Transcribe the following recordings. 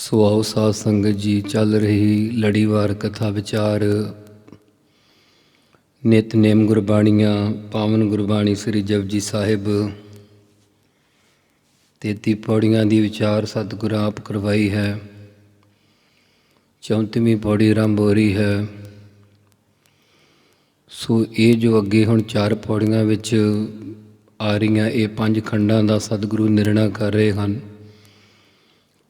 ਸੋ ਆਓ ਸਾਧ ਸੰਗਤ ਜੀ, ਚੱਲ ਰਹੀ ਲੜੀਵਾਰ ਕਥਾ ਵਿਚਾਰ। ਨਿਤਨੇਮ ਗੁਰਬਾਣੀਆਂ, ਪਾਵਨ ਗੁਰਬਾਣੀ ਸ੍ਰੀ ਜਪਜੀ ਸਾਹਿਬ। 33 ਪੌੜੀਆਂ ਦੀ ਵਿਚਾਰ ਸਤਿਗੁਰ ਆਪ ਕਰਵਾਈ ਹੈ। 34ਵੀਂ ਪੌੜੀ ਆਰੰਭ ਹੋ ਰਹੀ ਹੈ। ਸੋ ਇਹ ਜੋ ਅੱਗੇ ਹੁਣ ਚਾਰ ਪੌੜੀਆਂ ਵਿੱਚ ਆ ਰਹੀਆਂ, ਇਹ ਪੰਜ ਖੰਡਾਂ ਦਾ ਸਤਿਗੁਰੂ ਨਿਰਣਾ ਕਰ ਰਹੇ ਹਨ।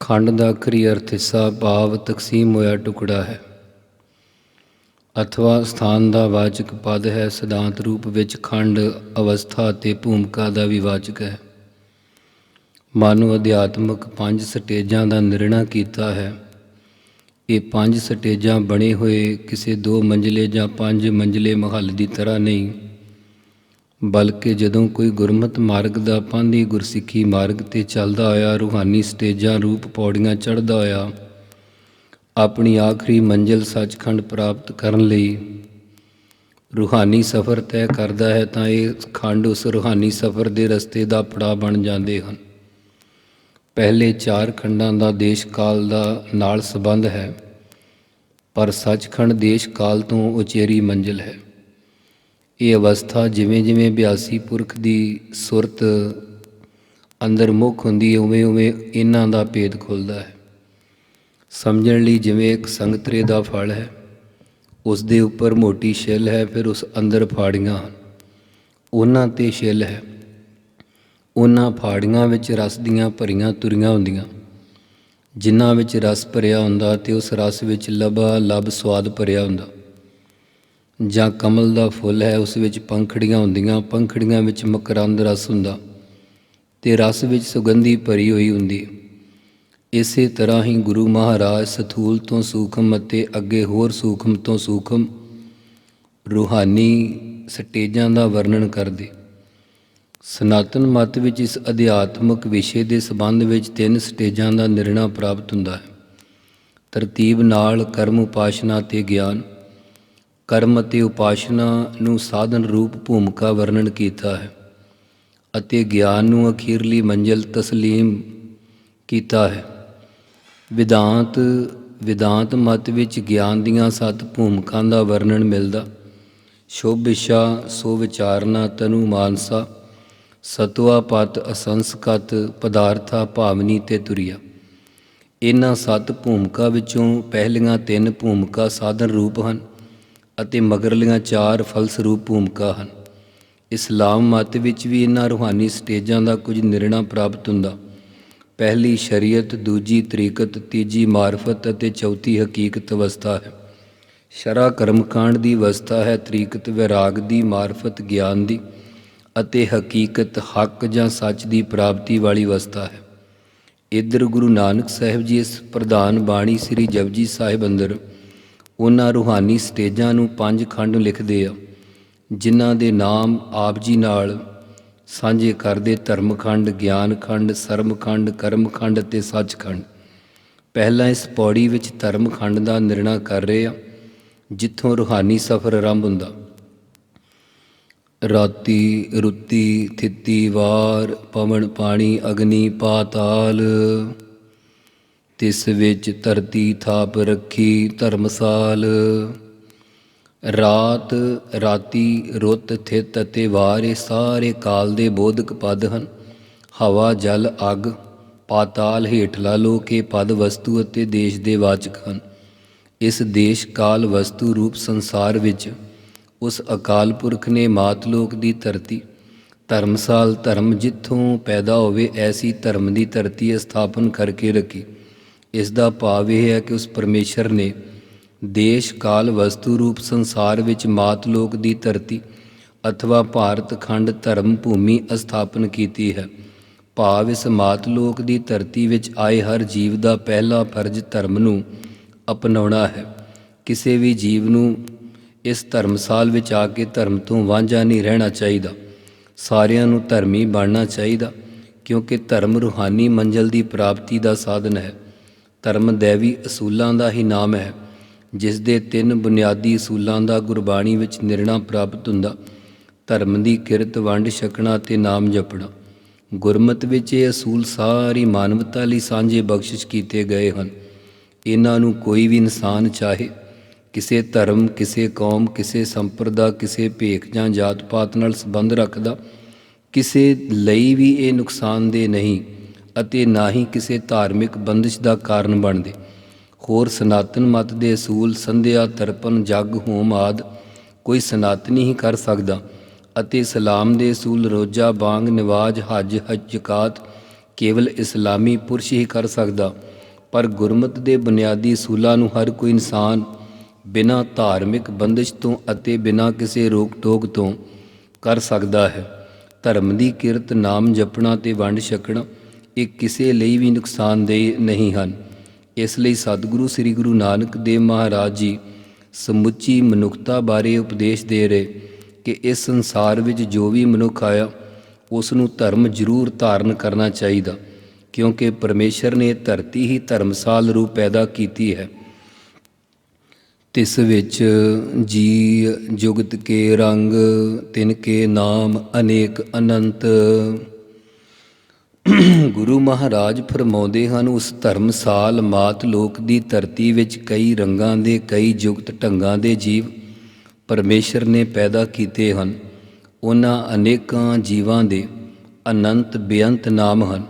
ਖੰਡ ਦਾ ਆਖਰੀ ਅਰਥ ਹਿੱਸਾ ਭਾਵ ਤਕਸੀਮ ਹੋਇਆ ਟੁਕੜਾ ਹੈ। ਅਥਵਾ ਸਥਾਨ ਦਾ ਵਾਚਕ ਪਦ ਹੈ, ਸਿਧਾਂਤ ਰੂਪ ਵਿੱਚ ਖੰਡ, ਅਵਸਥਾ ਅਤੇ ਭੂਮਿਕਾ ਦਾ ਵੀ ਵਾਚਕ ਹੈ। ਮਾਨਵ ਅਧਿਆਤਮਕ ਪੰਜ ਸਟੇਜਾਂ ਦਾ ਨਿਰਣਾ ਕੀਤਾ ਹੈ। ਇਹ ਪੰਜ ਸਟੇਜਾਂ ਬਣੇ ਹੋਏ ਕਿਸੇ ਦੋ ਮੰਜ਼ਲੇ ਜਾਂ ਪੰਜ ਮੰਜ਼ਲੇ ਮਹੱਲ ਦੀ ਤਰ੍ਹਾਂ ਨਹੀਂ। ਬਲਕਿ ਜਦੋਂ ਕੋਈ ਗੁਰਮਤ ਮਾਰਗ ਦਾ ਪਾਂਧੀ ਗੁਰਸਿੱਖੀ ਮਾਰਗ ਤੇ ਚੱਲਦਾ ਹੋਇਆ ਰੂਹਾਨੀ ਸਟੇਜਾਂ ਰੂਪ ਪੌੜੀਆਂ ਚੜ੍ਹਦਾ ਹੋਇਆ ਆਪਣੀ ਆਖਰੀ ਮੰਜ਼ਿਲ ਸੱਚਖੰਡ ਪ੍ਰਾਪਤ ਕਰਨ ਲਈ ਰੂਹਾਨੀ ਸਫ਼ਰ ਤੈਅ ਕਰਦਾ ਹੈ, ਤਾਂ ਇਹ ਖੰਡ ਉਸ ਰੂਹਾਨੀ ਸਫ਼ਰ ਦੇ ਰਸਤੇ ਦਾ ਪੜਾਅ ਬਣ ਜਾਂਦੇ ਹਨ। ਪਹਿਲੇ ਚਾਰ ਖੰਡਾਂ ਦਾ ਦੇਸ਼ ਕਾਲ ਦਾ ਨਾਲ ਸੰਬੰਧ ਹੈ, ਪਰ ਸੱਚਖੰਡ ਦੇਸ਼ ਕਾਲ ਤੋਂ ਉਚੇਰੀ ਮੰਜ਼ਿਲ ਹੈ। ਇਹ ਅਵਸਥਾ ਜਿਵੇਂ ਜਿਵੇਂ ਬਿਆਸੀ ਪੁਰਖ ਦੀ ਸੁਰਤ ਅੰਦਰ ਮੁੱਖ ਹੁੰਦੀ ਹੈ, ਉਵੇਂ ਉਵੇਂ ਇਹਨਾਂ ਦਾ ਭੇਦ ਖੁੱਲਦਾ ਹੈ। ਸਮਝਣ ਲਈ ਜਿਵੇਂ ਇੱਕ ਸੰਗਤਰੇ ਦਾ ਫਲ ਹੈ, ਉਸ ਦੇ ਉੱਪਰ ਮੋਟੀ ਛਿੱਲ ਹੈ, ਫਿਰ ਉਸ ਅੰਦਰ ਫਾੜੀਆਂ ਹਨ। ਉਹਨਾਂ ਤੇ ਛਿੱਲ ਹੈ। ਉਹਨਾਂ ਫਾੜੀਆਂ ਵਿੱਚ ਰਸ ਦੀਆਂ ਭਰੀਆਂ ਤੁਰੀਆਂ ਹੁੰਦੀਆਂ। ਜਿਨ੍ਹਾਂ ਵਿੱਚ ਰਸ ਭਰਿਆ ਹੁੰਦਾ ਤੇ ਉਸ ਰਸ ਵਿੱਚ ਲਬਾ ਲਬ ਸਵਾਦ ਭਰਿਆ ਹੁੰਦਾ। ਜਾਂ ਕਮਲ ਦਾ ਫੁੱਲ ਹੈ, ਉਸ ਵਿੱਚ ਪੰਖੜੀਆਂ ਹੁੰਦੀਆਂ, ਪੰਖੜੀਆਂ ਵਿੱਚ ਮਕਰੰਦ ਰਸ ਹੁੰਦਾ ਤੇ ਰਸ ਵਿੱਚ ਸੁਗੰਧੀ ਭਰੀ ਹੋਈ ਹੁੰਦੀ ਇਸੇ ਤਰ੍ਹਾਂ ਹੀ ਗੁਰੂ ਮਹਾਰਾਜ ਸਥੂਲ ਤੋਂ ਸੂਖਮ ਅਤੇ ਅੱਗੇ ਹੋਰ ਸੂਖਮ ਤੋਂ ਸੂਖਮ ਰੂਹਾਨੀ ਸਟੇਜਾਂ ਦਾ ਵਰਣਨ ਕਰਦੇ। ਸਨਾਤਨ ਮਤ ਵਿੱਚ ਇਸ ਅਧਿਆਤਮਕ ਵਿਸ਼ੇ ਦੇ ਸੰਬੰਧ ਵਿੱਚ ਤਿੰਨ ਸਟੇਜਾਂ ਦਾ ਨਿਰਣਾ ਪ੍ਰਾਪਤ ਹੁੰਦਾ ਹੈ। ਤਰਤੀਬ ਨਾਲ ਕਰਮ ਉਪਾਸ਼ਨਾ ਤੇ ਗਿਆਨ। ਕਰਮ ਅਤੇ ਉਪਾਸ਼ਨਾ ਨੂੰ ਸਾਧਨ ਰੂਪ ਭੂਮਿਕਾ ਵਰਣਨ ਕੀਤਾ ਹੈ ਅਤੇ ਗਿਆਨ ਨੂੰ ਅਖੀਰਲੀ ਮੰਜ਼ਿਲ ਤਸਲੀਮ ਕੀਤਾ ਹੈ। ਵਿਦਾਂਤ ਵਿਦਾਂਤ ਮਤ ਵਿੱਚ ਗਿਆਨ ਦੀਆਂ ਸੱਤ ਭੂਮਿਕਾਂ ਦਾ ਵਰਣਨ ਮਿਲਦਾ। ਸ਼ੋਭਿਸ਼ਾ ਸੋ ਵਿਚਾਰਨਾ ਤਨੂ ਮਾਨਸਾ, ਸਤਵਾ ਪਤ ਅਸੰਸਕਤ ਪਦਾਰਥਾ ਭਾਵਨੀ ਤੇ ਤੁਰਿਆ। ਇਹਨਾਂ ਸੱਤ ਭੂਮਿਕਾ ਵਿੱਚੋਂ ਪਹਿਲੀਆਂ ਤਿੰਨ ਭੂਮਿਕਾ ਸਾਧਨ ਰੂਪ ਹਨ। ਅਤੇ ਮਗਰਲੀਆਂ ਚਾਰ ਫਲਸਰੂਪ ਭੂਮਿਕਾ ਹਨ। ਇਸਲਾਮ ਮਤ ਵਿੱਚ ਵੀ ਇਹਨਾਂ ਰੂਹਾਨੀ ਸਟੇਜਾਂ ਦਾ ਕੁਝ ਨਿਰਣਾ ਪ੍ਰਾਪਤ ਹੁੰਦਾ। ਪਹਿਲੀ ਸ਼ਰੀਅਤ, ਦੂਜੀ ਤਰੀਕਤ, ਤੀਜੀ ਮਾਰਫਤ ਅਤੇ ਚੌਥੀ ਹਕੀਕਤ ਅਵਸਥਾ ਹੈ। ਸ਼ਰਾ ਕਰਮਕਾਂਡ ਦੀ ਅਵਸਥਾ ਹੈ ਤਰੀਕਤ ਵਿਰਾਗ ਦੀ, ਮਾਰਫਤ ਗਿਆਨ ਦੀ ਅਤੇ ਹਕੀਕਤ ਹੱਕ ਜਾਂ ਸੱਚ ਦੀ ਪ੍ਰਾਪਤੀ ਵਾਲੀ ਅਵਸਥਾ ਹੈ। ਇਧਰ ਗੁਰੂ ਨਾਨਕ ਸਾਹਿਬ ਜੀ ਇਸ ਪ੍ਰਧਾਨ ਬਾਣੀ ਸ੍ਰੀ ਜਪਜੀ ਸਾਹਿਬ ਅੰਦਰ ਉਹਨਾਂ ਰੂਹਾਨੀ ਸਟੇਜਾਂ ਨੂੰ ਪੰਜ ਖੰਡ ਲਿਖਦੇ ਆ, ਜਿਨ੍ਹਾਂ ਦੇ ਨਾਮ ਆਪ ਜੀ ਨਾਲ ਸਾਂਝੇ ਕਰਦੇ ਧਰਮਖੰਡ, ਗਿਆਨਖੰਡ ਸਰਮਖੰਡ ਕਰਮਖੰਡ ਅਤੇ ਸੱਚਖੰਡ। ਪਹਿਲਾਂ ਇਸ ਪੌੜੀ ਵਿੱਚ ਧਰਮਖੰਡ ਦਾ ਨਿਰਣਾ ਕਰ ਰਹੇ ਆ, ਜਿੱਥੋਂ ਰੂਹਾਨੀ ਸਫ਼ਰ ਆਰੰਭ ਹੁੰਦਾ। ਰਾਤੀ ਰੁੱਤੀ ਥਿੱਤੀ ਵਾਰ, ਪਵਨ ਪਾਣੀ, ਅਗਨੀ ਪਾਤਾਲ। ਤਿਸ ਵਿੱਚ ਧਰਤੀ ਥਾਪ ਰੱਖੀ ਧਰਮਸਾਲ। ਰਾਤ ਰਾਤੀ ਰੁੱਤ ਥਿਤ ਅਤੇ ਵਾਰ ਇਹ ਸਾਰੇ ਕਾਲ ਦੇ ਬੋਧਕ ਪਦ ਹਨ। ਹਵਾ, ਜਲ, ਅਗ, ਪਾਤਾਲ ਹੇਠਲਾ ਲੋਕ ਇਹ ਪਦ ਵਸਤੂ ਅਤੇ ਦੇਸ਼ ਦੇ ਵਾਚਕ ਹਨ। ਇਸ ਦੇਸ਼ ਕਾਲ ਵਸਤੂ ਰੂਪ ਸੰਸਾਰ ਵਿੱਚ ਉਸ ਅਕਾਲ ਪੁਰਖ ਨੇ ਮਾਤ ਲੋਕ ਦੀ ਧਰਤੀ। ਧਰਮਸਾਲ ਧਰਮ ਜਿੱਥੋਂ ਪੈਦਾ ਹੋਵੇ ਐਸੀ ਧਰਮ ਦੀ ਧਰਤੀ ਸਥਾਪਨ ਕਰਕੇ ਰੱਖੀ। ਇਸ ਦਾ ਭਾਵ ਇਹ ਹੈ ਕਿ ਉਸ ਪਰਮੇਸ਼ਰ ਨੇ ਦੇਸ਼, ਕਾਲ, ਵਸਤੂ, ਰੂਪ, ਸੰਸਾਰ ਵਿੱਚ ਮਾਤ ਲੋਕ ਦੀ ਧਰਤੀ ਅਥਵਾ ਭਾਰਤ ਖੰਡ, ਧਰਮ, ਭੂਮੀ ਸਥਾਪਨ ਕੀਤੀ ਹੈ। ਭਾਵ ਇਸ ਮਾਤ ਲੋਕ ਦੀ ਧਰਤੀ ਵਿੱਚ ਆਏ ਹਰ ਜੀਵ ਦਾ ਪਹਿਲਾ ਫਰਜ਼ ਧਰਮ ਨੂੰ ਅਪਣਾਉਣਾ ਹੈ। ਕਿਸੇ ਵੀ ਜੀਵ ਨੂੰ ਇਸ ਧਰਮਸਾਲ ਵਿੱਚ ਆ ਕੇ ਧਰਮ ਤੋਂ ਵਾਂਝਾ ਨਹੀਂ ਰਹਿਣਾ ਚਾਹੀਦਾ। ਸਾਰਿਆਂ ਨੂੰ ਧਰਮੀ ਬਣਨਾ ਚਾਹੀਦਾ, ਕਿਉਂਕਿ ਧਰਮ ਰੂਹਾਨੀ ਮੰਜ਼ਲ ਦੀ ਪ੍ਰਾਪਤੀ ਦਾ ਸਾਧਨ ਹੈ। ਧਰਮ ਦੇਵੀ ਅਸੂਲਾਂ ਦਾ ਹੀ ਨਾਮ ਹੈ, ਜਿਸ ਦੇ ਤਿੰਨ ਬੁਨਿਆਦੀ ਅਸੂਲਾਂ ਦਾ ਗੁਰਬਾਣੀ ਵਿੱਚ ਨਿਰਣਾ ਪ੍ਰਾਪਤ ਹੁੰਦਾ। ਧਰਮ ਦੀ ਕਿਰਤ ਵੰਡ ਛਕਣਾ ਤੇ ਨਾਮ ਜਪਣਾ। ਗੁਰਮਤ ਵਿੱਚ ਇਹ ਅਸੂਲ ਸਾਰੀ ਮਾਨਵਤਾ ਲਈ ਸਾਂਝੇ ਬਖਸ਼ਿਸ਼ ਕੀਤੇ ਗਏ ਹਨ। ਇਹਨਾਂ ਨੂੰ ਕੋਈ ਵੀ ਇਨਸਾਨ ਚਾਹੇ, ਕਿਸੇ ਧਰਮ, ਕਿਸੇ ਕੌਮ, ਕਿਸੇ ਸੰਪਰਦਾ, ਕਿਸੇ ਭੇਖ ਜਾਂ ਜਾਤ ਪਾਤ ਨਾਲ ਸੰਬੰਧ ਰੱਖਦਾ, ਕਿਸੇ ਲਈ ਵੀ ਇਹ ਨੁਕਸਾਨਦੇਹ ਨਹੀਂ। ਅਤੇ ਨਾ ਹੀ ਕਿਸੇ ਧਾਰਮਿਕ ਬੰਦਿਸ਼ ਦਾ ਕਾਰਨ ਬਣਦੇ। ਹੋਰ ਸਨਾਤਨ ਮਤ ਦੇ ਅਸੂਲ, ਸੰਧਿਆ ਤਰਪਨ ਜਗ, ਹੋਮ ਆਦ ਕੋਈ ਸਨਾਤਨੀ ਹੀ ਕਰ ਸਕਦਾ ਅਤੇ ਇਸਲਾਮ ਦੇ ਅਸੂਲ ਰੋਜ਼ਾ ਬਾਂਗ ਨਿਵਾਜ਼, ਹਜ ਹਜ, ਜ਼ਕਾਤ ਕੇਵਲ ਇਸਲਾਮੀ ਪੁਰਸ਼ ਹੀ ਕਰ ਸਕਦਾ। ਪਰ ਗੁਰਮਤ ਦੇ ਬੁਨਿਆਦੀ ਅਸੂਲਾਂ ਨੂੰ ਹਰ ਕੋਈ ਇਨਸਾਨ ਬਿਨਾਂ ਧਾਰਮਿਕ ਬੰਦਿਸ਼ ਤੋਂ ਅਤੇ ਬਿਨਾਂ ਕਿਸੇ ਰੋਕ ਟੋਕ ਤੋਂ ਕਰ ਸਕਦਾ ਹੈ। ਧਰਮ ਦੀ ਕਿਰਤ ਨਾਮ ਜਪਣਾ ਤੇ ਵੰਡ ਛਕਣਾ ਇਹ ਕਿਸੇ ਲਈ ਵੀ ਨੁਕਸਾਨਦੇਹ ਨਹੀਂ ਹਨ। ਇਸ ਲਈ ਸਤਿਗੁਰੂ ਸ੍ਰੀ ਗੁਰੂ ਨਾਨਕ ਦੇਵ ਮਹਾਰਾਜ ਜੀ ਸਮੁੱਚੀ ਮਨੁੱਖਤਾ ਬਾਰੇ ਉਪਦੇਸ਼ ਦੇ ਰਹੇ ਕਿ ਇਸ ਸੰਸਾਰ ਵਿੱਚ ਜੋ ਵੀ ਮਨੁੱਖ ਆਇਆ ਉਸ ਨੂੰ ਧਰਮ ਜ਼ਰੂਰ ਧਾਰਨ ਕਰਨਾ ਚਾਹੀਦਾ, ਕਿਉਂਕਿ ਪਰਮੇਸ਼ਰ ਨੇ ਧਰਤੀ ਹੀ ਧਰਮਸਾਲ ਰੂਪ ਪੈਦਾ ਕੀਤੀ ਹੈ। ਤਿਸ ਵਿੱਚ ਜੀ ਜੁਗਤ ਕੇ ਰੰਗ ਤਿਨ ਕੇ ਨਾਮ ਅਨੇਕ ਅਨੰਤ ਗੁਰੂ ਮਹਾਰਾਜ ਫਰਮਾਉਂਦੇ ਹਨ, ਉਸ ਧਰਮਸਾਲ ਮਾਤ ਲੋਕ ਦੀ ਧਰਤੀ ਵਿੱਚ ਕਈ ਰੰਗਾਂ ਦੇ, ਕਈ ਜੁਗਤ ਢੰਗਾਂ ਦੇ ਜੀਵ ਪਰਮੇਸ਼ਰ ਨੇ ਪੈਦਾ ਕੀਤੇ ਹਨ। ਉਹਨਾਂ ਅਨੇਕਾਂ ਜੀਵਾਂ ਦੇ ਅਨੰਤ ਬੇਅੰਤ ਨਾਮ ਹਨ।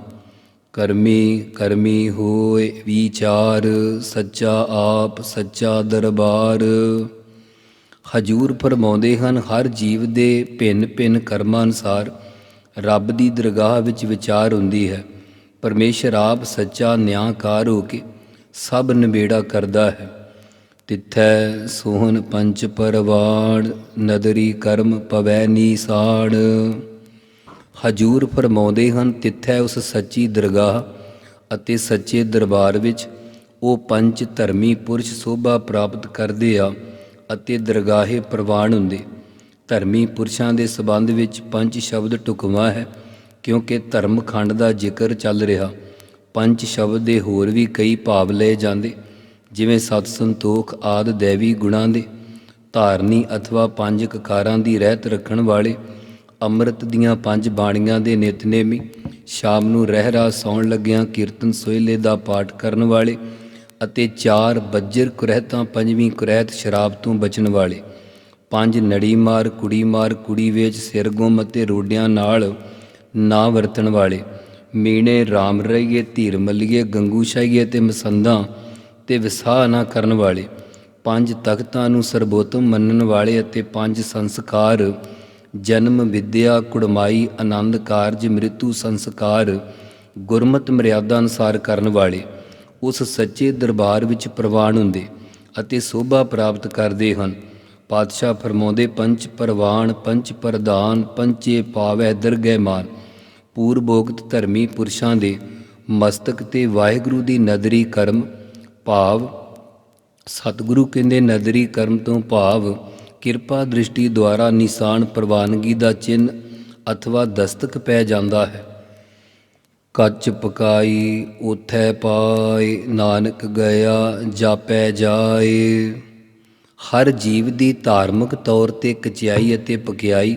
ਕਰਮੀ ਕਰਮੀ ਹੋਏ, ਵਿਚਾਰ, ਸੱਚਾ ਆਪ, ਸੱਚਾ ਦਰਬਾਰ। ਹਜੂਰ ਫਰਮਾਉਂਦੇ ਹਨ, ਹਰ ਜੀਵ ਦੇ ਭਿੰਨ ਭਿੰਨ ਕਰਮਾਂ ਅਨੁਸਾਰ ਰੱਬ ਦੀ ਦਰਗਾਹ ਵਿੱਚ ਵਿਚਾਰ ਹੁੰਦੀ ਹੈ। ਪਰਮੇਸ਼ਰ ਆਪ ਸੱਚਾ ਨਿਆਂਕਾਰ ਹੋ ਕੇ ਸਭ ਨਿਬੇੜਾ ਕਰਦਾ ਹੈ। ਤਿੱਥੈ ਸੋਹਨ ਪੰਚ ਪਰਵਾੜ, ਨਦਰੀ ਕਰਮ ਪਵੈ ਨੀਸਾੜ। ਹਜੂਰ ਫਰਮਾਉਂਦੇ ਹਨ, ਤਿੱਥੈ ਉਸ ਸੱਚੀ ਦਰਗਾਹ ਅਤੇ ਸੱਚੇ ਦਰਬਾਰ ਵਿੱਚ ਉਹ ਪੰਜ ਧਰਮੀ ਪੁਰਸ਼ ਸੋਭਾ ਪ੍ਰਾਪਤ ਕਰਦੇ ਆ ਅਤੇ ਦਰਗਾਹੇ ਪ੍ਰਵਾਨ ਹੁੰਦੇ। ਧਰਮੀ ਪੁਰਸ਼ਾਂ ਦੇ ਸਬੰਧ ਵਿੱਚ ਪੰਜ ਸ਼ਬਦ ਟੁਕਵਾ ਹੈ, ਕਿਉਂਕਿ ਧਰਮ ਖੰਡ ਦਾ ਜ਼ਿਕਰ ਚੱਲ ਰਿਹਾ। ਪੰਜ ਸ਼ਬਦ ਦੇ ਹੋਰ ਵੀ ਕਈ ਭਾਵ ਲਏ ਜਾਂਦੇ, ਜਿਵੇਂ ਸਤ ਸੰਤੋਖ ਆਦ ਦੇਵੀ ਗੁਣਾਂ ਦੇ। ਧਾਰਨੀ ਅਥਵਾ ਪੰਜ ਕਕਾਰਾਂ ਦੀ ਰਹਿਤ ਰੱਖਣ ਵਾਲੇ ਅੰਮ੍ਰਿਤ ਦੀਆਂ ਪੰਜ ਬਾਣੀਆਂ ਦੇ ਨਿਤਨੇਮੀ, ਸ਼ਾਮ ਨੂੰ ਰਹਿ ਰਾ ਸੌਣ ਲੱਗਿਆਂ ਕੀਰਤਨ ਸੋਹਿਲੇ ਦਾ ਪਾਠ ਕਰਨ ਵਾਲੇ ਅਤੇ ਚਾਰ ਬੱਜਰ ਕੁਰਹਿਤਾਂ ਪੰਜਵੀਂ ਕੁਰਹਿਤ ਸ਼ਰਾਬ ਤੋਂ ਬਚਣ ਵਾਲੇ। ਪੰਜ ਨੜੀ ਮਾਰ, ਕੁੜੀ ਮਾਰ, ਕੁੜੀ ਵੇਚ ਸਿਰ ਗੁੰਮ ਅਤੇ ਰੋਡਿਆਂ ਨਾਲ ਨਾ ਵਰਤਣ ਵਾਲੇ। ਮੀਣੇ ਰਾਮ ਰਹੀਏ, ਧੀਰ ਮੱਲੀਏ, ਗੰਗੂ ਸ਼ਾਹੀਏ ਤੇ ਮਸੰਦਾਂ ਤੇ ਵਿਸਾਹ ਨਾ ਕਰਨ ਵਾਲੇ। ਪੰਜ ਤਖਤਾਂ ਨੂੰ ਸਰਬੋਤਮ ਮੰਨਣ ਵਾਲੇ ਅਤੇ ਪੰਜ ਸੰਸਕਾਰ, ਜਨਮ ਵਿਦਿਆ, ਕੁੜਮਾਈ, ਆਨੰਦ ਕਾਰਜ, ਮ੍ਰਿਤੂ ਸੰਸਕਾਰ, ਗੁਰਮਤ ਮਰਿਆਦਾ ਅਨੁਸਾਰ ਕਰਨ ਵਾਲੇ। ਉਸ ਸੱਚੇ ਦਰਬਾਰ ਵਿੱਚ ਪ੍ਰਵਾਨ ਹੁੰਦੇ ਅਤੇ ਸੋਭਾ ਪ੍ਰਾਪਤ ਕਰਦੇ ਹਨ। ਪਾਤਸ਼ਾਹ ਫਰਮਾਉਂਦੇ ਪੰਚ ਪਰਵਾਨ ਪੰਚ ਪ੍ਰਧਾਨ ਪੰਚੇ ਪਾਵੈ ਦਰਗਹਿ ਮਾਨ। ਪੂਰਬੋਗਤ ਧਰਮੀ ਪੁਰਸ਼ਾਂ ਦੇ ਮਸਤਕ ਤੇ ਵਾਹਿਗੁਰੂ ਦੀ ਨਦਰੀ ਕਰਮ ਭਾਵ, ਸਤਿਗੁਰੂ ਕਹਿੰਦੇ ਨਦਰੀ ਕਰਮ ਤੋਂ ਭਾਵ, ਕਿਰਪਾ ਦ੍ਰਿਸ਼ਟੀ ਦੁਆਰਾ ਨਿਸ਼ਾਨ ਪ੍ਰਵਾਨਗੀ ਦਾ ਚਿੰਨ ਅਥਵਾ ਦਸਤਕ ਪੈ ਜਾਂਦਾ ਹੈ। ਕੱਚ ਪਕਾਈ ਉਥੈ ਪਾਏ, ਨਾਨਕ ਗਿਆ ਜਾਪੈ ਜਾਏ। ਹਰ ਜੀਵ ਦੀ ਧਾਰਮਿਕ ਤੌਰ ਤੇ ਕਚਿਆਈ ਅਤੇ ਪਕਿਆਈ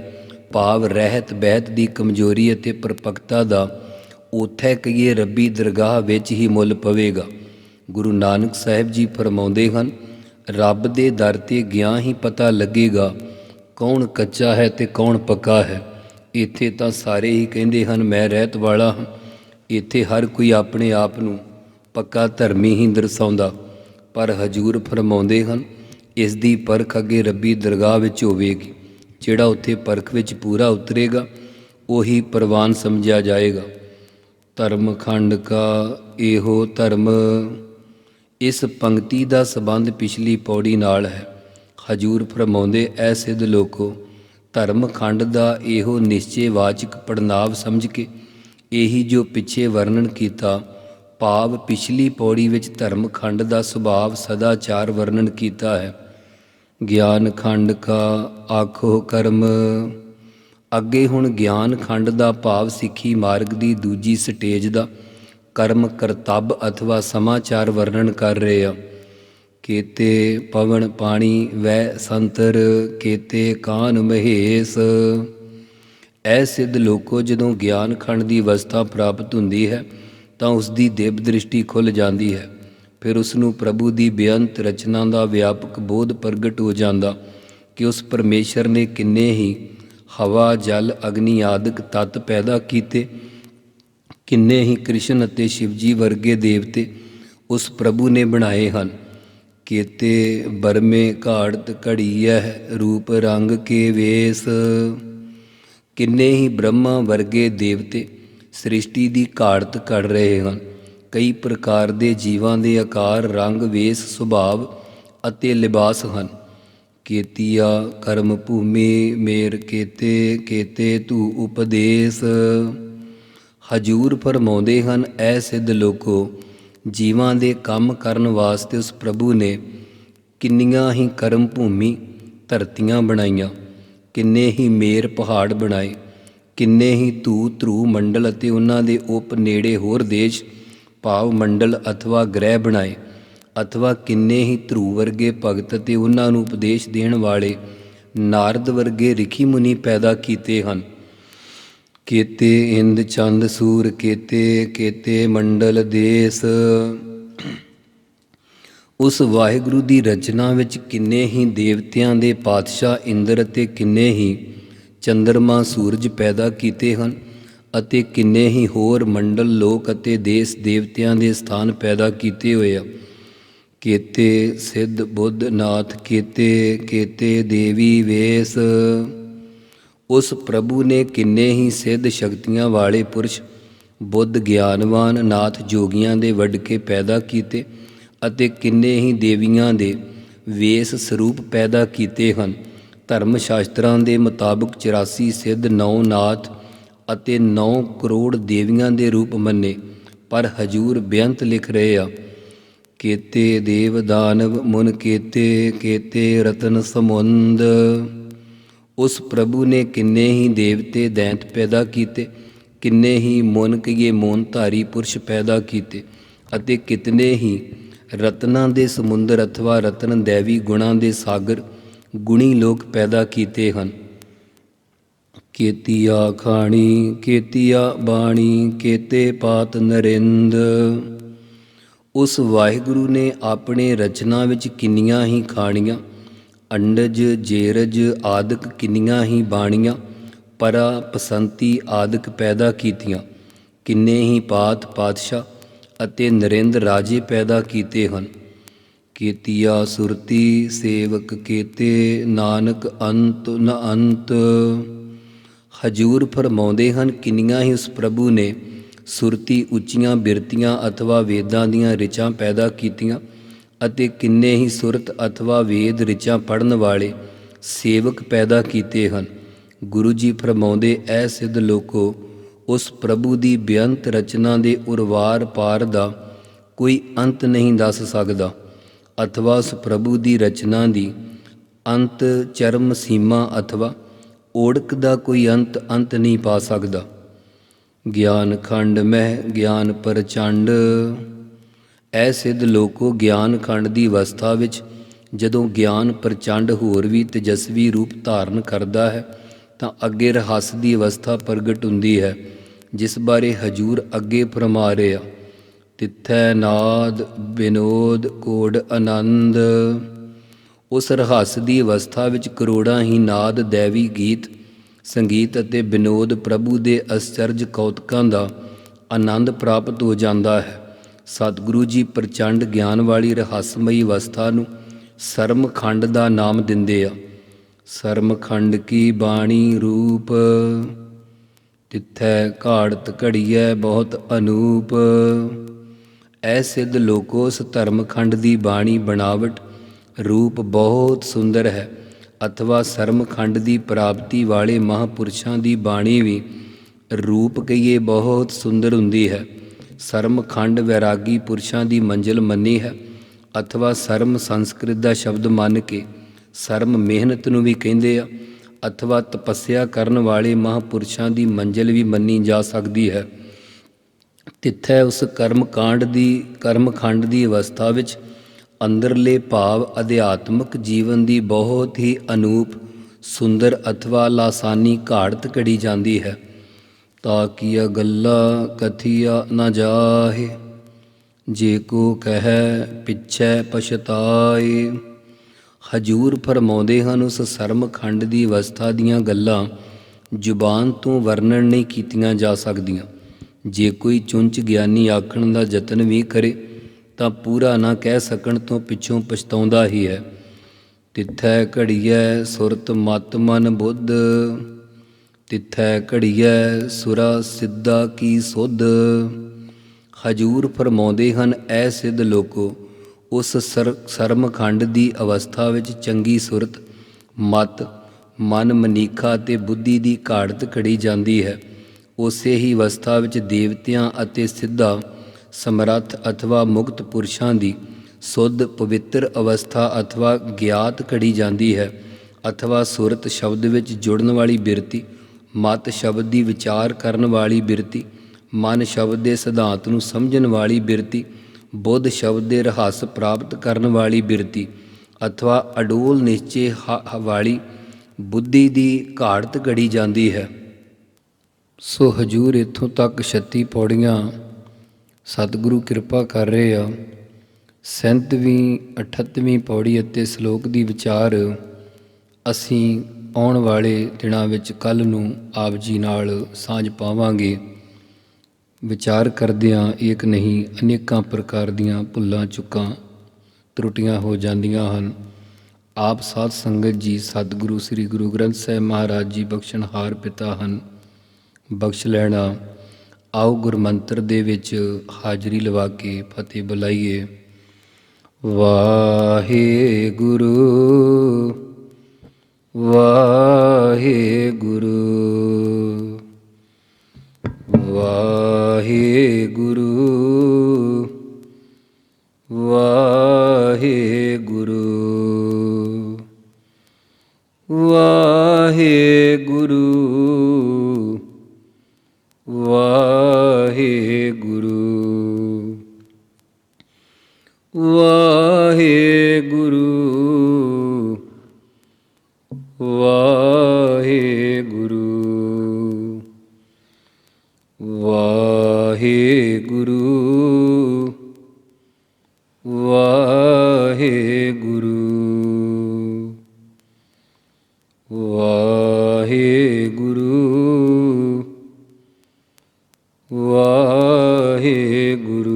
ਭਾਵ ਰਹਿਤ ਬਹਿਤ ਦੀ ਕਮਜ਼ੋਰੀ ਅਤੇ ਪਰਪਕਤਾ ਦਾ ਉਥੈ ਕਹੀਏ ਰੱਬੀ ਦਰਗਾਹ ਵਿੱਚ ਹੀ ਮੁੱਲ ਪਵੇਗਾ। ਗੁਰੂ ਨਾਨਕ ਸਾਹਿਬ ਜੀ ਫਰਮਾਉਂਦੇ ਹਨ, ਰੱਬ ਦੇ ਦਰ ਤੇ ਗਿਆ ਹੀ ਪਤਾ ਲੱਗੇਗਾ, ਕੌਣ ਕੱਚਾ ਹੈ ਤੇ ਕੌਣ ਪੱਕਾ ਹੈ। ਇੱਥੇ ਤਾਂ ਸਾਰੇ ਹੀ ਕਹਿੰਦੇ ਹਨ, ਮੈਂ ਰਹਿਤ ਵਾਲਾ ਹਾਂ। ਇੱਥੇ ਹਰ ਕੋਈ ਆਪਣੇ ਆਪ ਨੂੰ ਪੱਕਾ ਧਰਮੀ ਹੀ ਦਰਸਾਉਂਦਾ। ਪਰ ਹਜੂਰ ਫਰਮਾਉਂਦੇ ਹਨ ਇਸ ਦੀ ਪਰਖ ਅੱਗੇ ਰੱਬੀ ਦਰਗਾਹ ਵਿੱਚ ਹੋਵੇਗੀ, ਜਿਹੜਾ ਉੱਥੇ ਪਰਖ ਵਿੱਚ ਪੂਰਾ ਉਤਰੇਗਾ, ਉਹੀ ਪ੍ਰਵਾਨ ਸਮਝਿਆ ਜਾਏਗਾ। ਧਰਮ ਖੰਡ ਕਾ ਇਹੋ ਧਰਮ। ਇਸ ਪੰਕਤੀ ਦਾ ਸੰਬੰਧ ਪਿਛਲੀ ਪੌੜੀ ਨਾਲ ਹੈ। ਹਜੂਰ ਫਰਮਾਉਂਦੇ, ਐ ਸਿੱਧ ਲੋਕੋ, ਧਰਮ ਖੰਡ ਦਾ ਇਹੋ ਨਿਸ਼ਚੇ ਵਾਚਕ ਪੜਨਾਵ ਸਮਝ ਕੇ, ਇਹੀ ਜੋ ਪਿੱਛੇ ਵਰਣਨ ਕੀਤਾ ਭਾਵ ਪਿਛਲੀ ਪੌੜੀ ਵਿੱਚ ਧਰਮ ਖੰਡ ਦਾ ਸੁਭਾਵ ਸਦਾਚਾਰ ਵਰਣਨ ਕੀਤਾ ਹੈ। ਗਿਆਨ ਖੰਡ ਕਾ ਆਖੋ ਕਰਮ। ਅੱਗੇ ਹੁਣ ਗਿਆਨ ਖੰਡ ਦਾ ਭਾਵ ਸਿੱਖੀ ਮਾਰਗ ਦੀ ਦੂਜੀ ਸਟੇਜ ਦਾ ਕਰਮ ਕਰਤੱਬ ਅਥਵਾ ਸਮਾਚਾਰ ਵਰਣਨ ਕਰ ਰਹੇ ਆ। ਕੀਤੇ ਪਵਨ ਪਾਣੀ ਵੈ ਸੰਤਰ, ਕੀਤੇ ਕਾਨ ਮਹੇਸ਼। ਐ ਸਿੱਧ ਲੋਕੋ ਜਦੋਂ ਗਿਆਨ ਖੰਡ ਦੀ ਅਵਸਥਾ ਪ੍ਰਾਪਤ ਹੁੰਦੀ ਹੈ ਤਾਂ ਉਸ ਦੀ ਦਿਵ ਦ੍ਰਿਸ਼ਟੀ ਖੁੱਲ ਜਾਂਦੀ ਹੈ। ਫਿਰ ਉਸ ਨੂੰ ਪ੍ਰਭੂ ਦੀ ਬੇਅੰਤ ਰਚਨਾ ਦਾ ਵਿਆਪਕ ਬੋਧ ਪ੍ਰਗਟ ਹੋ ਜਾਂਦਾ ਕਿ ਉਸ ਪਰਮੇਸ਼ਰ ਨੇ ਕਿੰਨੇ ਹੀ ਹਵਾ, ਜਲ, ਅਗਨੀ ਆਦਿਕ ਤਤ ਪੈਦਾ ਕੀਤੇ, ਕਿੰਨੇ ਹੀ ਕ੍ਰਿਸ਼ਨ ਅਤੇ ਸ਼ਿਵਜੀ ਵਰਗੇ ਦੇਵਤੇ ਉਸ ਪ੍ਰਭੂ ਨੇ ਬਣਾਏ ਹਨ। ਕੀਤੇ ਬਰਮੇ ਘਾੜਤ ਘੜੀਐ ਰੂਪ ਰੰਗ ਕੇ ਵੇਸ। ਕਿੰਨੇ ਹੀ ਬ੍ਰਹਮਾ ਵਰਗੇ ਦੇਵਤੇ ਸ੍ਰਿਸ਼ਟੀ ਦੀ ਘਾੜਤ ਕਰ ਰਹੇ ਹਨ। ਕਈ ਪ੍ਰਕਾਰ ਦੇ ਜੀਵਾਂ ਦੇ ਆਕਾਰ, ਰੰਗ, ਵੇਸ, ਸੁਭਾਵ ਅਤੇ ਲਿਬਾਸ ਹਨ। ਕੇਤੀਆ ਕਰਮ ਭੂਮੀ ਮੇਰ, ਕੇਤੇ ਕੇਤੇ ਤੂ ਉਪਦੇਸ ਹਜੂਰ ਫਰਮਾਉਂਦੇ ਹਨ, ਐ ਸਿੱਧ ਲੋਕੋ, ਜੀਵਾਂ ਦੇ ਕੰਮ ਕਰਨ ਵਾਸਤੇ ਉਸ ਪ੍ਰਭੂ ਨੇ ਕਿੰਨੀਆਂ ਹੀ ਕਰਮ ਭੂਮੀ ਧਰਤੀਆਂ ਬਣਾਈਆਂ, ਕਿੰਨੇ ਹੀ ਮੇਰ ਪਹਾੜ ਬਣਾਏ। ਕਿੰਨੇ ਹੀ ਧੂ ਧਰੂ ਮੰਡਲ ਅਤੇ ਉਹਨਾਂ ਦੇ ਉਪ ਨੇੜੇ ਹੋਰ ਦੇਸ਼ ਭਾਵ ਮੰਡਲ ਅਥਵਾ ਗ੍ਰਹਿ ਬਣਾਏ, ਅਥਵਾ ਕਿੰਨੇ ਹੀ ਧਰੂ ਵਰਗੇ ਭਗਤ ਅਤੇ ਉਹਨਾਂ ਨੂੰ ਉਪਦੇਸ਼ ਦੇਣ ਵਾਲੇ ਨਾਰਦ ਵਰਗੇ ਰਿਖੀ ਮੁਨੀ ਪੈਦਾ ਕੀਤੇ ਹਨ। ਕੇਤੇ ਇੰਦ ਚੰਦ ਸੂਰ, ਕੇਤੇ ਕੇਤੇ ਮੰਡਲ ਦੇਸ। ਉਸ ਵਾਹਿਗੁਰੂ ਦੀ ਰਚਨਾ ਵਿੱਚ ਕਿੰਨੇ ਹੀ ਦੇਵਤਿਆਂ ਦੇ ਪਾਤਸ਼ਾਹ ਇੰਦਰ ਅਤੇ ਕਿੰਨੇ ਹੀ ਚੰਦਰਮਾ ਸੂਰਜ ਪੈਦਾ ਕੀਤੇ ਹਨ ਅਤੇ ਕਿੰਨੇ ਹੀ ਹੋਰ ਮੰਡਲ ਲੋਕ ਅਤੇ ਦੇਸ ਦੇਵਤਿਆਂ ਦੇ ਸਥਾਨ ਪੈਦਾ ਕੀਤੇ ਹੋਏ ਆ। ਕੇਤੇ ਸਿੱਧ ਬੁੱਧ ਨਾਥ, ਕੀਤੇ, ਕੇਤੇ ਦੇਵੀ ਵੇਸ। ਉਸ ਪ੍ਰਭੂ ਨੇ ਕਿੰਨੇ ਹੀ ਸਿੱਧ ਸ਼ਕਤੀਆਂ ਵਾਲੇ ਪੁਰਸ਼, ਬੁੱਧ ਗਿਆਨਵਾਨ, ਨਾਥ ਜੋਗੀਆਂ ਦੇ ਵੱਢ ਕੇ ਪੈਦਾ ਕੀਤੇ ਅਤੇ ਕਿੰਨੇ ਹੀ ਦੇਵੀਆਂ ਦੇ ਵੇਸ ਸਰੂਪ ਪੈਦਾ ਕੀਤੇ ਹਨ। ਧਰਮ ਸ਼ਾਸਤਰਾਂ ਦੇ ਮੁਤਾਬਕ 84 ਸਿੱਧ ਨੌ ਨਾਥ ਅਤੇ 9 ਕਰੋੜ ਦੇਵੀਆਂ ਦੇ ਰੂਪ ਮੰਨੇ, ਪਰ ਹਜੂਰ ਬੇਅੰਤ ਲਿਖ ਰਹੇ ਆ, ਕੇਤੇ ਦੇਵ ਦਾਨਵ ਮੁਨ ਕੇਤੇ ਕੇਤੇ ਰਤਨ ਸਮੁੰਦ। ਉਸ ਪ੍ਰਭੂ ਨੇ ਕਿੰਨੇ ਹੀ ਦੇਵਤੇ ਦੈਂਤ ਪੈਦਾ ਕੀਤੇ, ਕਿੰਨੇ ਹੀ ਮੁਨ ਕਈਏ ਮੋਨ ਧਾਰੀ ਪੁਰਸ਼ ਪੈਦਾ ਕੀਤੇ ਅਤੇ ਕਿਤਨੇ ਹੀ ਰਤਨਾਂ ਦੇ ਸਮੁੰਦਰ ਅਥਵਾ ਰਤਨ ਦੇਵੀ ਗੁਣਾਂ ਦੇ ਸਾਗਰ ਗੁਣੀ ਲੋਕ ਪੈਦਾ ਕੀਤੇ ਹਨ। ਕੇਤੀਆ ਖਾਣੀ, ਕੇਤੀਆ ਬਾਣੀ, ਕੇਤੇ ਪਾਤ ਨਰਿੰਦ। ਉਸ ਵਾਹਿਗੁਰੂ ਨੇ ਆਪਣੇ ਰਚਨਾ ਵਿੱਚ ਕਿੰਨੀਆਂ ਹੀ ਖਾਣੀਆਂ, ਅੰਡਜ, ਜੇਰਜ ਆਦਿਕ ਕਿੰਨੀਆਂ ਹੀ ਬਾਣੀਆਂ, ਪਰਾ ਪਸੰਤੀ ਆਦਿਕ ਪੈਦਾ ਕੀਤੀਆਂ। ਕਿੰਨੇ ਹੀ ਪਾਤ ਪਾਤਸ਼ਾਹ ਅਤੇ ਨਰਿੰਦ ਰਾਜੇ ਪੈਦਾ ਕੀਤੇ ਹਨ। ਕੀਤੀਆ ਸੁਰਤੀ ਸੇਵਕ ਕੀਤੇ, ਨਾਨਕ ਅੰਤ ਨ ਅੰਤ। ਹਜੂਰ ਫਰਮਾਉਂਦੇ ਹਨ, ਕਿੰਨੀਆਂ ਹੀ ਉਸ ਪ੍ਰਭੂ ਨੇ ਸੁਰਤੀ ਉੱਚੀਆਂ ਬਿਰਤੀਆਂ ਅਥਵਾ ਵੇਦਾਂ ਦੀਆਂ ਰਿਚਾਂ ਪੈਦਾ ਕੀਤੀਆਂ ਅਤੇ ਕਿੰਨੇ ਹੀ ਸੁਰਤ ਅਥਵਾ ਵੇਦ ਰਿਚਾਂ ਪੜਨ ਵਾਲੇ ਸੇਵਕ ਪੈਦਾ ਕੀਤੇ ਹਨ। ਗੁਰੂ ਜੀ ਫਰਮਾਉਂਦੇ, ਐ ਸਿੱਧ ਲੋਕੋ, ਉਸ ਪ੍ਰਭੂ ਦੀ ਬੇਅੰਤ ਰਚਨਾ ਦੇ ਉਰਵਾਰ ਪਾਰ ਦਾ ਕੋਈ ਅੰਤ ਨਹੀਂ ਦੱਸ ਸਕਦਾ। ਅਥਵਾ ਉਸ ਪ੍ਰਭੂ ਦੀ ਰਚਨਾ ਦੀ ਅੰਤ ਚਰਮ ਸੀਮਾ ਅਥਵਾ ਓੜਕ ਦਾ ਕੋਈ ਅੰਤ ਅੰਤ ਨਹੀਂ ਪਾ ਸਕਦਾ। ਗਿਆਨ ਖੰਡ ਮਹਿ ਗਿਆਨ ਪ੍ਰਚੰਡ। ਐ ਸਿੱਧ ਲੋਕੋ ਗਿਆਨ ਖੰਡ ਦੀ ਅਵਸਥਾ ਵਿੱਚ ਜਦੋਂ ਗਿਆਨ ਪ੍ਰਚੰਡ ਹੋਰ ਵੀ ਤੇਜਸਵੀ ਰੂਪ ਧਾਰਨ ਕਰਦਾ ਹੈ, ਤਾਂ ਅੱਗੇ ਰਹੱਸ ਦੀ ਅਵਸਥਾ ਪ੍ਰਗਟ ਹੁੰਦੀ ਹੈ, ਜਿਸ ਬਾਰੇ ਹਜੂਰ ਅੱਗੇ ਫਰਮਾ ਰਹੇ। ਆ ਤਿੱਥੈ ਨਾਦ, ਵਿਨੋਦ ਕੋੜ ਆਨੰਦ। ਉਸ ਰਹੱਸ ਦੀ ਅਵਸਥਾ ਵਿੱਚ ਕਰੋੜਾਂ ਹੀ ਨਾਦ, ਦੇਵੀ ਗੀਤ, ਸੰਗੀਤ ਅਤੇ ਵਿਨੋਦ ਪ੍ਰਭੂ ਦੇ ਅਸਚਰਜ ਕੌਤਕਾਂ ਦਾ ਆਨੰਦ ਪ੍ਰਾਪਤ ਹੋ ਜਾਂਦਾ ਹੈ। ਸਤਿਗੁਰੂ ਜੀ ਪ੍ਰਚੰਡ ਗਿਆਨ ਵਾਲੀ ਰਹੱਸਮਈ ਅਵਸਥਾ ਨੂੰ ਸਰਮਖੰਡ ਦਾ ਨਾਮ ਦਿੰਦੇ ਆ। ਸਰਮਖੰਡ ਕੀ ਬਾਣੀ ਰੂਪ? ਤਿੱਥੈ ਘਾੜਤ ਘੜੀਐ ਬਹੁਤ ਅਨੂਪ। ਐ ਸਿੱਧ ਲੋਕੋ ਉਸ ਧਰਮਖੰਡ ਦੀ ਬਾਣੀ ਬਣਾਵਟ ਰੂਪ ਬਹੁਤ ਸੁੰਦਰ ਹੈ। ਅਥਵਾ ਸਰਮਖੰਡ ਦੀ ਪ੍ਰਾਪਤੀ ਵਾਲੇ ਮਹਾਪੁਰਸ਼ਾਂ ਦੀ ਬਾਣੀ ਵੀ ਰੂਪ ਕਈਏ ਬਹੁਤ ਸੁੰਦਰ ਹੁੰਦੀ ਹੈ। ਸਰਮਖੰਡ ਵੈਰਾਗੀ ਪੁਰਸ਼ਾਂ ਦੀ ਮੰਜ਼ਿਲ ਮੰਨੀ ਹੈ। ਅਥਵਾ ਸਰਮ ਸੰਸਕ੍ਰਿਤ ਦਾ ਸ਼ਬਦ ਮੰਨ ਕੇ ਸਰਮ ਮਿਹਨਤ ਨੂੰ ਵੀ ਕਹਿੰਦੇ ਆ। ਅਥਵਾ ਤਪੱਸਿਆ ਕਰਨ ਵਾਲੇ ਮਹਾਪੁਰਸ਼ਾਂ ਦੀ ਮੰਜ਼ਿਲ ਵੀ ਮੰਨੀ ਜਾ ਸਕਦੀ ਹੈ। ਤਿੱਥੈ ਉਸ ਕਰਮ ਕਾਂਡ ਦੀ, ਕਰਮਖੰਡ ਦੀ ਅਵਸਥਾ ਵਿੱਚ ਅੰਦਰਲੇ ਭਾਵ ਅਧਿਆਤਮਕ ਜੀਵਨ ਦੀ ਬਹੁਤ ਹੀ ਅਨੂਪ, ਸੁੰਦਰ ਅਥਵਾ ਲਾਸਾਨੀ ਘਾੜਤ ਕੜੀ ਜਾਂਦੀ ਹੈ। ਤਾਂ ਕੀਆ ਗੱਲਾ ਕਥੀਆ ਨਾ ਜਾਹੇ, ਜੇ ਕੋ ਕਹੈ ਪਿਛੈ ਪਛਤਾਏ। ਹਜੂਰ ਫਰਮਾਉਂਦੇ ਹਨ ਉਸ ਸਰਮ ਖੰਡ ਦੀ ਅਵਸਥਾ ਦੀਆਂ ਗੱਲਾਂ ਜ਼ੁਬਾਨ ਤੋਂ ਵਰਣਨ ਨਹੀਂ ਕੀਤੀਆਂ ਜਾ ਸਕਦੀਆਂ। ਜੇ ਕੋਈ ਚੁੰਚ ਗਿਆਨੀ ਆਖਣ ਦਾ ਯਤਨ ਵੀ ਕਰੇ, ਤਾਂ ਪੂਰਾ ਨਾ ਕਹਿ ਸਕਣ ਤੋਂ ਪਿੱਛੋਂ ਪਛਤਾਉਂਦਾ ਹੀ ਹੈ। ਤਿੱਥੈ ਘੜੀਐ ਸੁਰਤ ਮਤ ਮਨ ਬੁੱਧ, ਤਿੱਥੈ ਘੜੀਐ ਸੁਰਾ ਸਿੱਧਾ ਕੀ ਸੁਧ। ਹਜੂਰ ਫਰਮਾਉਂਦੇ ਹਨ, ਐ ਸਿੱਧ ਲੋਕੋ, ਉਸ ਸਰ- ਸਰਮਖੰਡ ਦੀ ਅਵਸਥਾ ਵਿੱਚ ਚੰਗੀ ਸੁਰਤ, ਮਤ, ਮਨ ਮਨੀਖਾ ਤੇ ਬੁੱਧੀ ਦੀ ਘਾੜਤ ਘੜੀ ਜਾਂਦੀ ਹੈ। ਉਸੇ ਹੀ ਅਵਸਥਾ ਵਿੱਚ ਦੇਵਤਿਆਂ ਅਤੇ ਸਿੱਧਾ ਸਮਰੱਥ ਅਥਵਾ ਮੁਕਤ ਪੁਰਸ਼ਾਂ ਦੀ ਸੁੱਧ ਪਵਿੱਤਰ ਅਵਸਥਾ ਅਥਵਾ ਗਿਆਤ ਘੜੀ ਜਾਂਦੀ ਹੈ, ਅਥਵਾ ਸੁਰਤ ਸ਼ਬਦ ਵਿੱਚ ਜੁੜਨ ਵਾਲੀ ਬਿਰਤੀ, ਮਤ ਸ਼ਬਦ ਦੀ ਵਿਚਾਰ ਕਰਨ ਵਾਲੀ ਬਿਰਤੀ, ਮਨ ਸ਼ਬਦ ਦੇ ਸਿਧਾਂਤ ਨੂੰ ਸਮਝਣ ਵਾਲੀ ਬਿਰਤੀ, ਬੁੱਧ ਸ਼ਬਦ ਦੇ ਰਹੱਸ ਪ੍ਰਾਪਤ ਕਰਨ ਵਾਲੀ ਬਿਰਤੀ, ਅਥਵਾ ਅਡੋਲ ਨਿਸ਼ਚੇ ਹ- ਵਾਲੀ ਬੁੱਧੀ ਦੀ ਘਾੜਤ ਘੜੀ ਜਾਂਦੀ ਹੈ। ਸੋ ਹਜੂਰ ਇੱਥੋਂ ਤੱਕ 36 ਪੌੜੀਆਂ। ਸਤਿਗੁਰੂ ਕਿਰਪਾ ਕਰ ਰਹੇ ਆ। 37ਵੀਂ 38ਵੀਂ ਪੌੜੀ ਅਤੇ ਸ਼ਲੋਕ ਦੀ ਵਿਚਾਰ ਅਸੀਂ ਆਉਣ ਵਾਲੇ ਦਿਨਾਂ ਵਿੱਚ ਕੱਲ ਨੂੰ ਆਪ ਜੀ ਨਾਲ ਸਾਂਝ ਪਾਵਾਂਗੇ। ਵਿਚਾਰ ਕਰਦਿਆਂ ਇੱਕ ਨਹੀਂ, ਅਨੇਕਾਂ ਪ੍ਰਕਾਰ ਦੀਆਂ ਭੁੱਲਾਂ, ਚੁੱਕਾਂ, ਤਰੁੱਟੀਆਂ ਹੋ ਜਾਂਦੀਆਂ ਹਨ। ਆਪ ਸਾਧ ਸੰਗਤ ਜੀ, ਸਤਿਗੁਰੂ ਸ੍ਰੀ ਗੁਰੂ ਗ੍ਰੰਥ ਸਾਹਿਬ ਮਹਾਰਾਜ ਜੀ ਬਖਸ਼ਣਹਾਰ ਪਿਤਾ ਹਨ। ਬਖਸ਼ ਲੈਣਾ। ਆਓ ਗੁਰਮੰਤਰ ਦੇ ਵਿੱਚ ਹਾਜ਼ਰੀ ਲਵਾ ਕੇ ਫਤਿਹ ਬੁਲਾਈਏ। ਵਾਹਿਗੁਰੂ ਵਾਹਿਗੁਰੂ ਵਾਹਿਗੁਰੂ ਵਾਹਿਗੁਰੂ ਵਾਹਿਗੁਰੂ। ਵਾਹਿਗੁਰੂ ਵਾਹਿਗੁਰੂ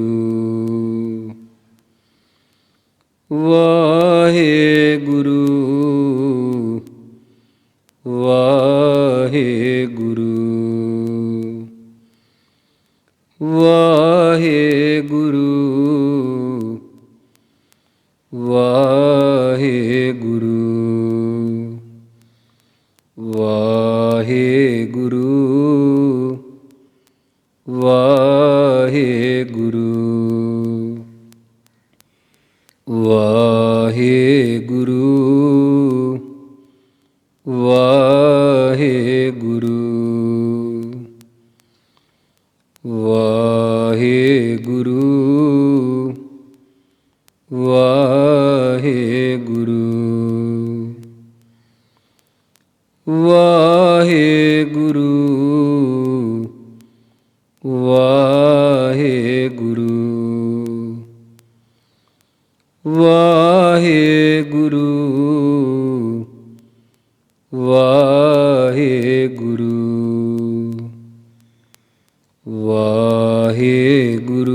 ਵਾਹਿਗੁਰੂ